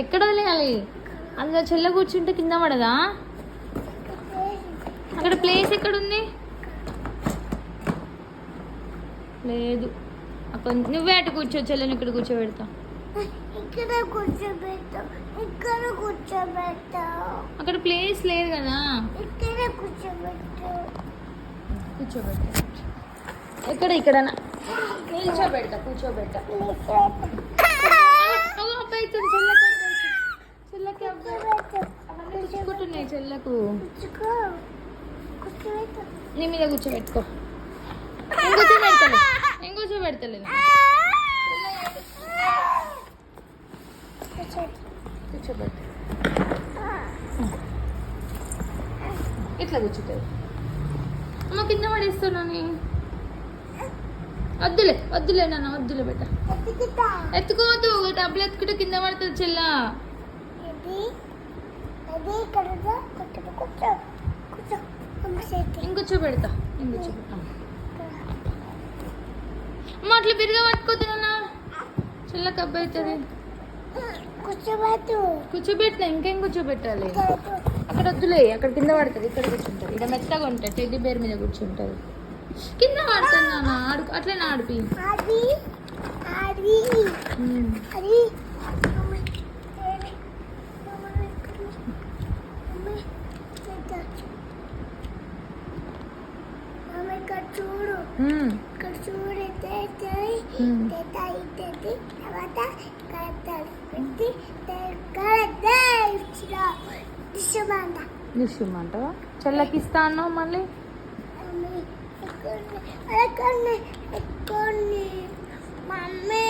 ఎక్కడ వదిలేయాలి? అందులో చెల్ల కూర్చుంటే కింద పడదా? అక్కడ ప్లేస్ ఎక్కడ ఉంది లేదు. అక్కడ నువ్వే అటు కూర్చో చెల్లెని ఇక్కడ కూర్చోబెడతా. ఇక్కడ కూర్చోబెట్టు ఇక్కడ కూర్చోబెట్టు అక్కడ ప్లేస్ లేదు కదా. ఇక్కడ కూర్చోబెట్టు కూర్చోబెడతా. ఎక్కడ ఇక్కడ కూర్చోబెడతా. కూర్చోబెడతా. కూర్చుంటున్నాయి చెల్లకు. నీ మీద కూర్చోబెట్టుకో. నేను కూర్చోబెడతలే. నేను కూర్చోబెడతలే. కూర్చోబెడతా ఇట్లా కూర్చుంటుంది. అమ్మ కింద పడేస్తున్నాను వద్దులే వద్దులే నాన్న వద్దులే ఎత్తుకుతా. ఎత్తుకోవద్దు డబ్బులు ఎత్తుకుంటే కింద పడుతుంది చెల్ల. ఇది అది ఇక్కడ కూర్చో కూర్చో కూర్చో. అమ్మ అట్లా బిరిగా పట్టుకోద్దు నాన్న చెల్లకి అబ్బాయి అవుతుంది కూర్చోబెట్టు కూర్చోబెట్టినా ఇంకేం కూర్చోబెట్టాలి? అక్కడ వద్దులే అక్కడ కింద పడుతుంది ఇక్కడ కూర్చుంటుంది. ఇక్కడ మెత్తగా ఉంటుంది టెడ్డీ బేర్ మీద కూర్చుంటుంది. కింద పడుతుంది నాన్న ఆడు అట్లే ఆడిపి. అది అది ఉమ్. అది అమ్మ ఏది? అమ్మ ఇక్కడ. అమ్మ ఇక్కడ. అమ్మ ఇక్కడ చూడు ఉమ్. ఇక్కడ చూడు ఇద్దరు ఉమ్. ఇద్దరు తర్వాత పెట్టి కడతా ఇచ్చిన ఇష్టమంట నిశ్చయమంటావా చెల్లకి ఇస్తా అన్నావు మళ్ళీ మమ్మీ